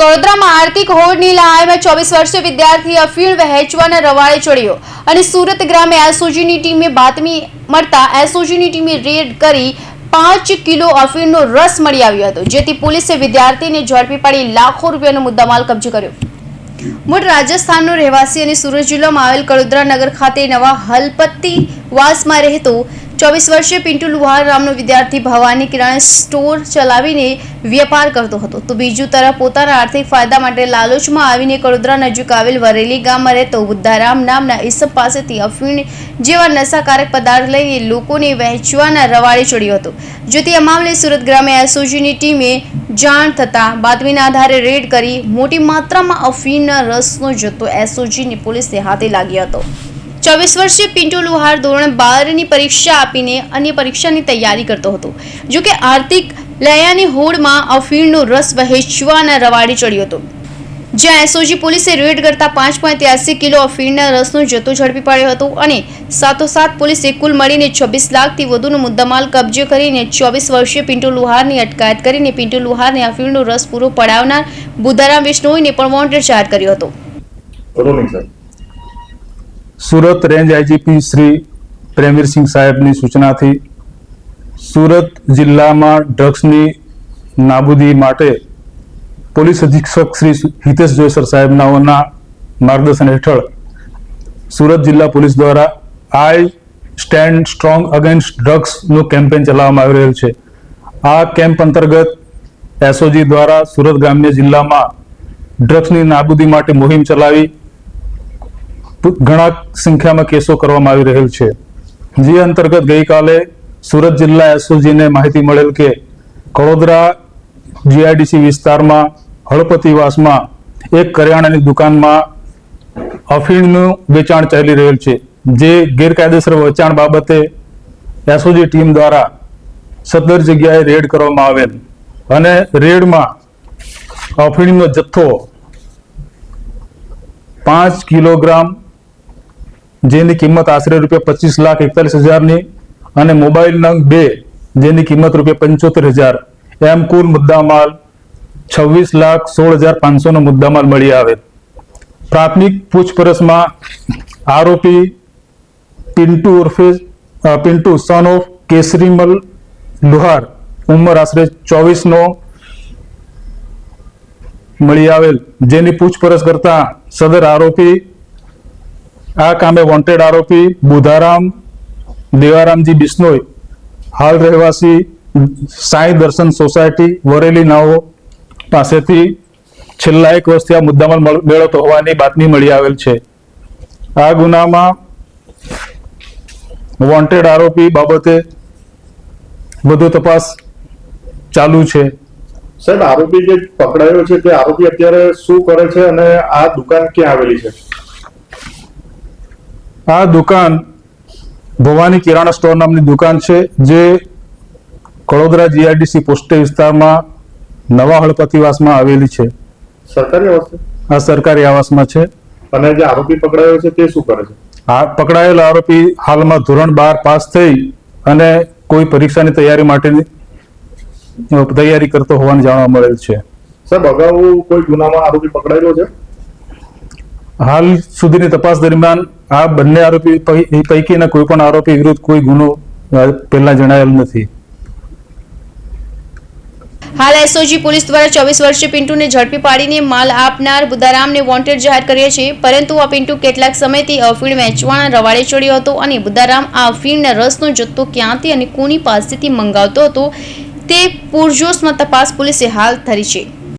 વડોદરામાં આર્થિક હોડની લહાયમાં ચોવીસ વર્ષીય વિદ્યાર્થી અફીણ વહેંચવાના રવાળે ચડ્યો. અને સુરત ગ્રામે એસઓજીની ટીમે બાતમી મળતા એસઓજીની ટીમે રેડ કરી પાંચ કિલો અફીણનો રસ મળી આવ્યો હતો, જેથી પોલીસે વિદ્યાર્થીને ઝડપી પાડી લાખો રૂપિયાનો મુદ્દામાલ કબજે કર્યો. મૂળ રાજસ્થાનનો રહેવાસી અને સુરત જિલ્લામાં આવેલ કડોદરા નગર ખાતે નવા હલપત્તી વાસમાં રહેતો ચોવીસ વર્ષીય પિન્ટુ લુહાર નામનો વિદ્યાર્થી ભવાની કિરાણા સ્ટોર ચલાવીને વેપાર કરતો હતો. તો બીજું તરફ પોતાના આર્થિક ફાયદા માટે લાલચમાં આવીને કડોદરા નજીક આવેલ વરેલી ગામમાં રહેતો બુદ્ધારામ નામના ઈસબ પાસેથી અફીણ જેવા નશાકારક પદાર્થ લઈને લોકોને વહેંચવાના રવાડે ચડ્યો હતો. જેથી આ મામલે સુરત ગ્રામે એસઓજીની ટીમે જાણ થતાં બાતમીના આધારે રેડ કરી મોટી માત્રામાં અફીણના રસનો જથ્થો એસઓજીની પોલીસને હાથે લાગ્યો હતો. ચોવીસ વર્ષીય પિન્ટુ લુહાર ધોરણ બારની પરીક્ષા આપીને અન્ય પરીક્ષાની તૈયારી કરતો હતો. જોકે આર્થિક લયાની હોડમાં અફીણનો રસ વહેંચવાના રવાડે ચડ્યો હતો. જ્યાં એસઓજી પોલીસે રેડ કરતા પાંચ પોઈન્ટ ત્યાસી કિલો અફીણના રસનો જથ્થો ઝડપી પાડ્યો હતો અને સાથોસાથ પોલીસે કુલ મળીને છવ્વીસ લાખથી વધુનો મુદ્દામાલ કબજે કરીને ચોવીસ વર્ષીય પિન્ટુ લુહારની અટકાયત કરીને પિન્ટુ લુહારને અફીણનો રસ પૂરો પડાવનાર બુધારામ વિષ્ણોઈને પણ વોન્ટેડ જાહેર કર્યો હતો. સુરત રેન્જ આઈજીપી શ્રી પ્રેમવીરસિંહ સાહેબની સૂચનાથી સુરત જિલ્લામાં ડ્રગ્સની નાબૂદી માટે પોલીસ અધિક્ષક શ્રી હિતેશ જોસર સાહેબનાઓના માર્ગદર્શન હેઠળ સુરત જિલ્લા પોલીસ દ્વારા આઈ સ્ટેન્ડ સ્ટ્રોંગ અગેન્સ્ટ ડ્રગ્સનું કેમ્પેન ચલાવવામાં આવી રહ્યું છે. આ કેમ્પ અંતર્ગત એસઓજી દ્વારા સુરત ગ્રામ્ય જિલ્લામાં ડ્રગ્સની નાબૂદી માટે મુહિમ ચલાવી ઘણા સંખ્યામાં કેસો કરવામાં આવી રહેલ છે. જે અંતર્ગત ગઈકાલે સુરત જિલ્લા એસઓજીને માહિતી મળેલ કે કડોદરા જીઆઈડીસી વિસ્તારમાં હળપતિવાસમાં એક કરિયાણાની દુકાનમાં અફીણનું વેચાણ ચાલી રહેલ છે. જે ગેરકાયદેસર વેચાણ બાબતે એસઓજી ટીમ દ્વારા સત્તર જગ્યાએ રેડ કરવામાં આવેલ અને રેડમાં અફીણનો જથ્થો પાંચ કિલોગ્રામ જેની કિંમત આશરે રૂપિયા પચીસ લાખ એકતાલીસ હજારની અને મોબાઈલ નંગ બે, જેની કિંમત રૂપિયા પંચોતેર હજાર. એમ કુલ મુદ્દામાલ છવ્વીસ લાખ સોળ હજાર પાંચસોનો મુદ્દામાલ મળી આવે. પ્રાથમિક પૂછપરછમાં આરોપી પિન્ટુ ઉર્ફે પિન્ટુ સન ઓફ કેસરીમલ લુહાર ઉંમર આશરે ચોવીસનો મળી આવેલ. જેની પૂછપરછ કરતા સદર આરોપી આ કામે વોન્ટેડ આરોપી બુધારામ દેવારામજી બિશ્નોઈ, હાલ રહેવાસી સાંઈ દર્શન સોસાયટી, વરેલી નાઓ પાસેથી છેલ્લા એક વર્ષથી આ મુદ્દામાં મેળવતો હોવાની બાતમી મળી આવેલ છે. આ ગુનામાં વોન્ટેડ આરોપી બાબતે વધુ તપાસ ચાલુ છે. સાહેબ, આરોપી જે પકડાયો છે તે આરોપી અત્યારે શું કરે છે અને આ દુકાન ક્યાં આવેલી છે? આ દુકાન ભવાની કિરાણા સ્ટોર નામની દુકાન છે જે કડોદરા જીઆઈડીસી પોસ્ટે વિસ્તારમાં નવા હળપતિવાસમાં આવેલી છે. સરકારી આવાસ આ સરકારી આવાસમાં છે. અને જે આરોપી પકડાયો છે તે શું કરે છે? આ પકડાયેલ આરોપી હાલમાં ધોરણ બાર પાસ થઈ અને કોઈ પરીક્ષાની તૈયારી માટેની તૈયારી કરતો હોવાનું જાણવા મળેલ છે. સાહેબ અગાઉ કોઈ ગુનામાં આરોપી પકડાયેલો છે? હાલ સુધીની તપાસ દરમિયાન આ બંને આરોપી પૈકીના કોઈ પણ આરોપી વિરુદ્ધ કોઈ ગુનો પહેલા જણાયેલ નથી. હાલ એસઓજી પોલીસ દ્વારા ચોવીસ વર્ષીય પિન્ટુને ઝડપી પાડીને માલ આપનાર બુદ્ધારામને વોન્ટેડ જાહેર કર્યા છે પરંતુ આ પિન્ટુ કેટલાક સમયથી અફીણ વેચવાના રવાડે ચડ્યો હતો અને બુદ્ધારામ આ અફીણના રસનો જથ્થો ક્યાંથી અને કોની પાસેથી મંગાવતો હતો તે પૂરજોશમાં તપાસ પોલીસે હાલ ધરી છે.